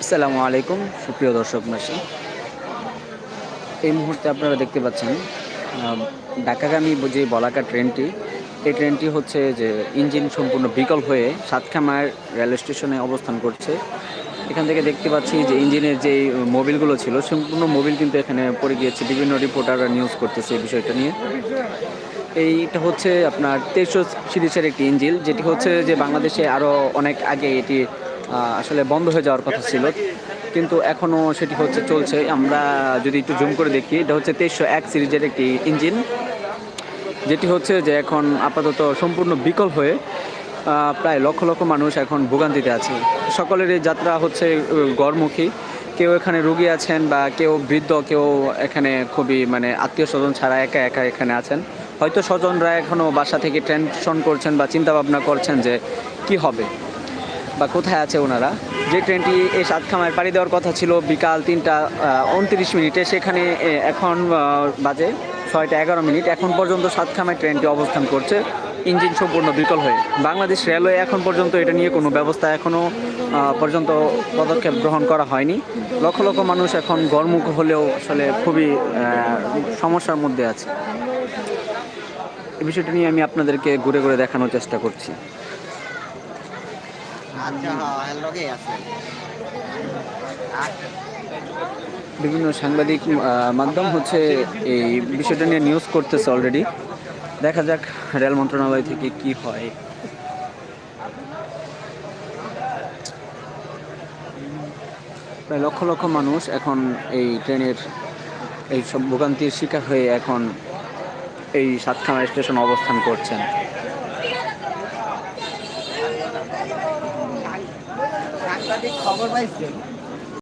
আসসালামু আলাইকুম সুপ্রিয় দর্শক মাসি। এই মুহূর্তে আপনারা দেখতে পাচ্ছেন আহ, ঢাকাগামী যে বলাকা ট্রেনটি এই ট্রেনটি হচ্ছে যে ইঞ্জিন সম্পূর্ণ বিকল হয়ে সাতখামার রেল স্টেশনে অবস্থান করছে। এখান থেকে দেখতে পাচ্ছি যে ইঞ্জিনের যে মোবিলগুলো ছিল সম্পূর্ণ মোবিল কিন্তু এখানে পড়ে গিয়েছে। বিভিন্ন রিপোর্টাররা নিউজ করতেছে এই বিষয়টা নিয়ে। এইটা হচ্ছে আপনার তেইশশো সিরিজের একটি ইঞ্জিল, যেটি হচ্ছে যে বাংলাদেশে আরও অনেক আগে এটি আসলে বন্ধ হয়ে যাওয়ার কথা ছিল। কিন্তু এখনও সেটি হচ্ছে চলছে। আমরা যদি একটু জুম করে দেখি, এটা হচ্ছে তেইশশো এক সিরিজের একটি ইঞ্জিন যেটি হচ্ছে যে এখন আপাতত সম্পূর্ণ বিকল হয়ে প্রায় লক্ষ লক্ষ মানুষ এখন ভোগান্তিতে আছে। সকলের এই যাত্রা হচ্ছে গড়মুখী। কেউ এখানে রুগী আছেন বা কেউ বৃদ্ধ, কেউ এখানে খুবই মানে আত্মীয় স্বজন ছাড়া একা একা এখানে আছেন। হয়তো স্বজনরা এখনও বাসা থেকে টেনশন করছেন বা চিন্তা ভাবনা করছেন যে কি হবে বা কোথায় আছে ওনারা। যে ট্রেনটি এই সাতখামায় পাড়ি দেওয়ার কথা ছিল, বিকাল তিনটা উনত্রিশ মিনিটে। সেখানে এখন বাজে ছয়টা এগারো মিনিট। এখন পর্যন্ত সাতখামায় ট্রেনটি অবস্থান করছে। ইঞ্জিন সম্পূর্ণ বিকল হয়ে। বাংলাদেশ রেলওয়ে এখন পর্যন্ত এটা নিয়ে কোনো ব্যবস্থা এখনও পর্যন্ত পদক্ষেপ গ্রহণ করা হয়নি। লক্ষ লক্ষ মানুষ এখন গরমুখ হলেও আসলে খুবই সমস্যার মধ্যে আছে। এই বিষয়টা নিয়ে আমি আপনাদেরকে ঘুরে ঘুরে দেখানোর চেষ্টা করছি। বিভিন্ন সাংবাদিক মাধ্যম হচ্ছে এই বিষয়টা নিয়ে নিউজ করতেছে অলরেডি দেখা যাক রেল মন্ত্রণালয় থেকে কি হয়। প্রায় লক্ষ লক্ষ মানুষ এখন এই ট্রেনের, এই সব ভোগান্তির শিকার হয়ে এখন এই সাতখানা স্টেশন অবস্থান করছেন। খবর